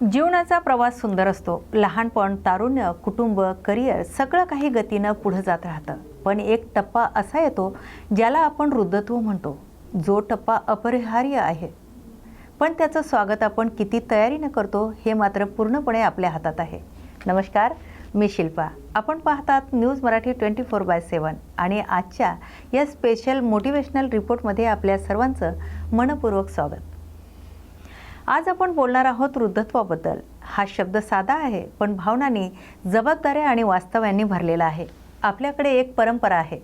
जीवनाचा प्रवास सुंदर असतो. लहानपण तारुण्य कुटुंब करिअर सगळं काही गतीनं पुढं जात राहतं. पण एक टप्पा असा येतो ज्याला आपण वृद्धत्व म्हणतो. जो टप्पा अपरिहार्य आहे. पण त्याचं स्वागत आपण किती तयारीनं करतो हे मात्र पूर्णपणे आपल्या हातात आहे. नमस्कार मी शिल्पा. आपण पाहतात news Marathi twenty four by seven आणि आजच्या या स्पेशल मोटिवेशनल रिपोर्टमध्ये आपल्या सर्वांचं मनपूर्वक स्वागत. आज आपण बोलणार आहोत वृद्धत्वाबद्दल. हा शब्द साधा आहे पण भावनांनी जबाबदाऱ्या आणि वास्तव्यांनी भरलेला आहे. आपल्याकडे एक परंपरा आहे.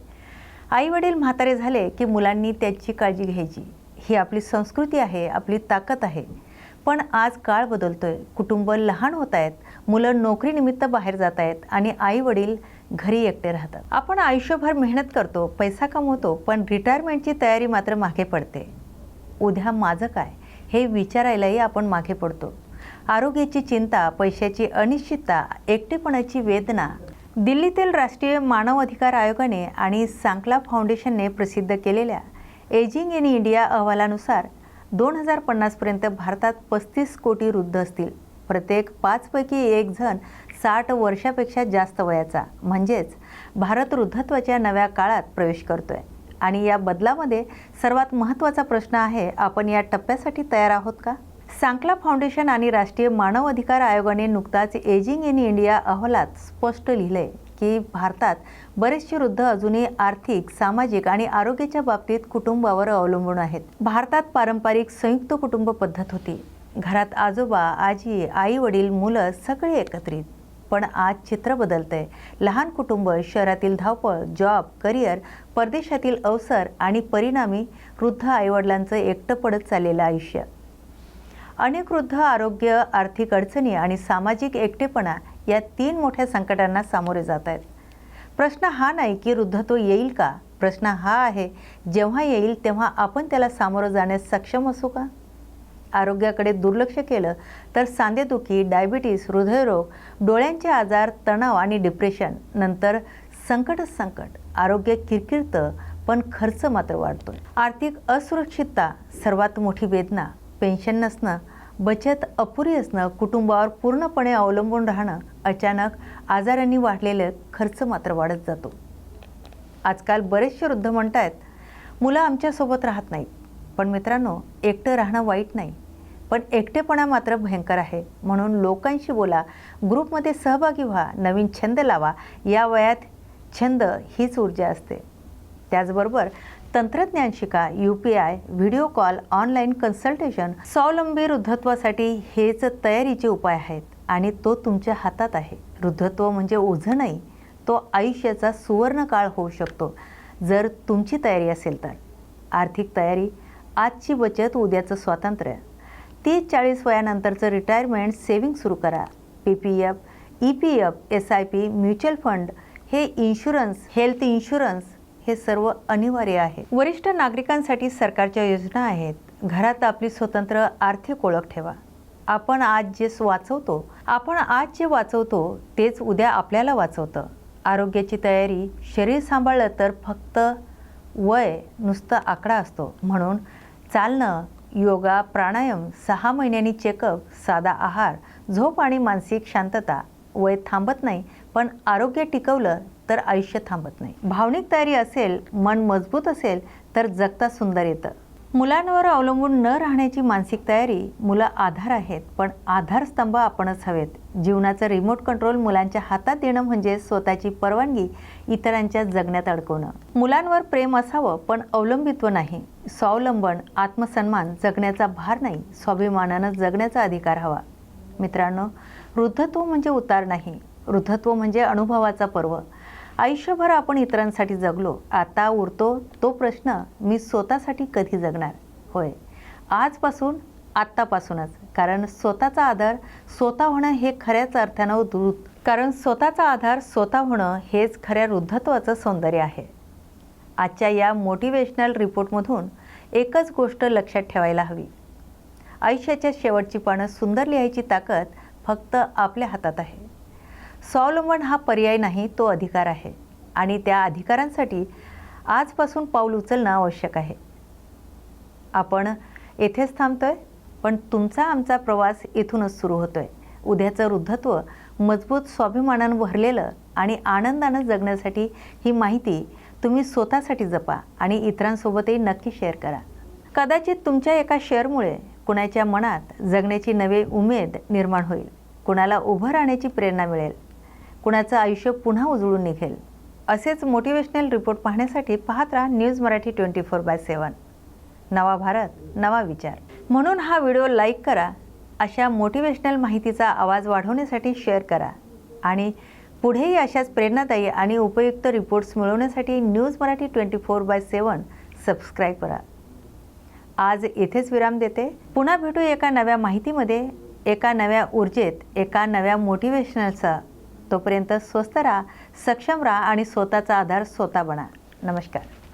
आई वडील म्हातारे झाले की मुलांनी त्याची काळजी घ्यायची. ही आपली संस्कृती आहे आपली ताकद आहे. पण आज काळ बदलतोय. कुटुंब लहान होत आहेत मुलं नोकरीनिमित्त बाहेर जात आहेत आणि आई वडील घरी एकटे राहतात. आपण आयुष्यभर मेहनत करतो पैसा कमवतो पण रिटायरमेंटची तयारी मात्र मागे पडते. उद्या माझं काय? हे विचारायलाही आपण मागे पडतो. आरोग्याची चिंता पैशाची अनिश्चितता एकटेपणाची वेदना दिल्लीतील राष्ट्रीय मानव अधिकार आयोगाने आणि सांकला फाउंडेशनने प्रसिद्ध केलेल्या एजिंग इन इंडिया अहवालानुसार दोन हजार पन्नासपर्यंत भारतात पस्तीस कोटी वृद्ध असतील. प्रत्येक पाचपैकी एक जण साठ वर्षापेक्षा जास्त वयाचा. म्हणजेच भारत वृद्धत्वाच्या नव्या काळात प्रवेश करतोय. आणि या बदलामध्ये सर्वात महत्त्वाचा प्रश्न आहे आपण या टप्प्यासाठी तयार आहोत का? सांकला फाउंडेशन आणि राष्ट्रीय मानव अधिकार आयोगाने नुकताच एजिंग इन इंडिया अहवालात स्पष्ट लिहिले की भारतात बरेचसे वृद्ध अजूनही आर्थिक सामाजिक आणि आरोग्याच्या बाबतीत कुटुंबावर अवलंबून आहेत. भारतात पारंपरिक संयुक्त कुटुंब पद्धत होती. घरात आजोबा आजी आई वडील मुलं सगळे एकत्रित. पण आज चित्र बदलतंय. लहान कुटुंब शहरातील धावपळ जॉब करिअर परदेशातील अवसर आणि परिणामी वृद्ध आईवडिलांचं एकटं पडत चाललेलं आयुष्य. अनेक वृद्ध आरोग्य आर्थिक अडचणी आणि सामाजिक एकटेपणा या तीन मोठ्या संकटांना सामोरे जात आहेत. प्रश्न हा नाही की वृद्धत्व येईल का? प्रश्न हा आहे जेव्हा येईल तेव्हा आपण त्याला सामोरं जाण्यास सक्षम असू का? आरोग्याकडे दुर्लक्ष केलं तर सांधेदुखी डायबिटीस हृदयरोग डोळ्यांचे आजार तणाव आणि डिप्रेशन नंतर संकटच संकट आरोग्य किरकिरतं पण खर्च मात्र वाढतो आर्थिक असुरक्षितता सर्वात मोठी वेदना. पेन्शन नसणं बचत अपुरी असणं कुटुंबावर पूर्णपणे अवलंबून राहणं अचानक आजारांनी वाढलेलं खर्च मात्र वाढत जातो. आजकाल बरेचसे वृद्ध म्हणत आहेत मुलं आमच्यासोबत राहत नाहीत. पण मित्रांनो एकटं राहणं वाईट नाही. पण एकटेपणा मात्र भयंकर आहे. म्हणून लोकांशी बोला ग्रुपमध्ये सहभागी व्हा नवीन छंद लावा. या वयात छंद हीच ऊर्जा असते. त्याचबरोबर तंत्रज्ञान शिका U P I video call online consultation स्वावलंबी वृद्धत्वासाठी हेच तयारीचे उपाय आहेत आणि तो तुमच्या हातात आहे. वृद्धत्व म्हणजे ओझं नाही तो आयुष्याचा सुवर्ण काळ होऊ शकतो. जर तुमची तयारी असेल तर. आर्थिक तयारी आजची बचत उद्याचं स्वातंत्र्य. तीस चाळीस वयानंतरचं रिटायरमेंट सेव्हिंग सुरू करा. P P F E P F S I P mutual fund हे इन्शुरन्स हेल्थ इन्शुरन्स हे सर्व अनिवार्य आहे. वरिष्ठ नागरिकांसाठी सरकारच्या योजना आहेत. घरात आपली स्वतंत्र आर्थिक ओळख ठेवा. आपण आज जे वाचवतो आपण आज जे वाचवतो तेच उद्या आपल्याला वाचवतं. आरोग्याची तयारी शरीर सांभाळलं तर फक्त वय नुसतं आकडा असतो. म्हणून चालणं योगा प्राणायाम सहा महिन्यांनी चेकअप साधा आहार झोप आणि मानसिक शांतता. वय थांबत नाही पण आरोग्य टिकवलं तर आयुष्य थांबत नाही. भावनिक तयारी असेल मन मजबूत असेल तर जगता सुंदर येतं. मुलांवर अवलंबून न राहण्याची मानसिक तयारी मुलं आधार आहेत पण आधारस्तंभ आपणच हवेत. जीवनाचं रिमोट कंट्रोल मुलांच्या हातात देणं म्हणजे स्वतःची परवानगी इतरांच्या जगण्यात अडकवणं. मुलांवर प्रेम असावं पण अवलंबित्व नाही. स्वावलंबन आत्मसन्मान जगण्याचा भार नाही. स्वाभिमानानं जगण्याचा अधिकार हवा. मित्रांनो वृद्धत्व म्हणजे उतार नाही. वृद्धत्व म्हणजे अनुभवाचा पर्व. आयुष्यभर आपण इतरांसाठी जगलो आता उरतो तो प्रश्न मी स्वतःसाठी कधी जगणार? होय. आजपासून आत्तापासूनच. कारण स्वतःचा आधार स्वतः होणं हे खऱ्याच अर्थानं दूत कारण स्वतःचा आधार स्वतः होणं हेच खऱ्या वृद्धत्वाचं सौंदर्य आहे. आजच्या या मोटिवेशनल रिपोर्टमधून एकच गोष्ट लक्षात ठेवायला हवी. आयुष्याच्या शेवटची पानं सुंदर लिहायची ताकद फक्त आपल्या हातात आहे. स्वावलंबन हा पर्याय नाही तो अधिकार आहे. आणि त्या अधिकारांसाठी आजपासून पाऊल उचलणं आवश्यक आहे. आपण येथेच थांबतोय पण तुमचा आमचा प्रवास इथूनच सुरू होतोय. उद्याचं वृद्धत्व मजबूत स्वाभिमानानं भरलेलं आणि आनंदानं जगण्यासाठी ही माहिती तुम्ही स्वतःसाठी जपा आणि इतरांसोबतही नक्की शेअर करा. कदाचित तुमच्या एका शेअरमुळे कुणाच्या मनात जगण्याची नवी उमेद निर्माण होईल. कुणाला उभं राहण्याची प्रेरणा मिळेल. कुणाचं आयुष्य पुन्हा उजळून निघेल? असेच मोटिवेशनल रिपोर्ट पाहण्यासाठी पाहत राहा news Marathi twenty four by seven नवा भारत नवा विचार. म्हणून हा व्हिडिओ लाईक करा. अशा मोटिवेशनल माहितीचा आवाज वाढवण्यासाठी शेअर करा. आणि पुढेही अशाच प्रेरणादायी आणि उपयुक्त रिपोर्ट्स मिळवण्यासाठी news Marathi twenty four by seven subscribe करा. आज येथेच विराम देते. पुन्हा भेटू एका नव्या माहितीमध्ये एका नव्या ऊर्जेत एका नव्या मोटिवेशनलचा तोपर्यंत स्वस्त राहा सक्षम राहा आणि स्वतःचा आधार स्वतः बना. नमस्कार.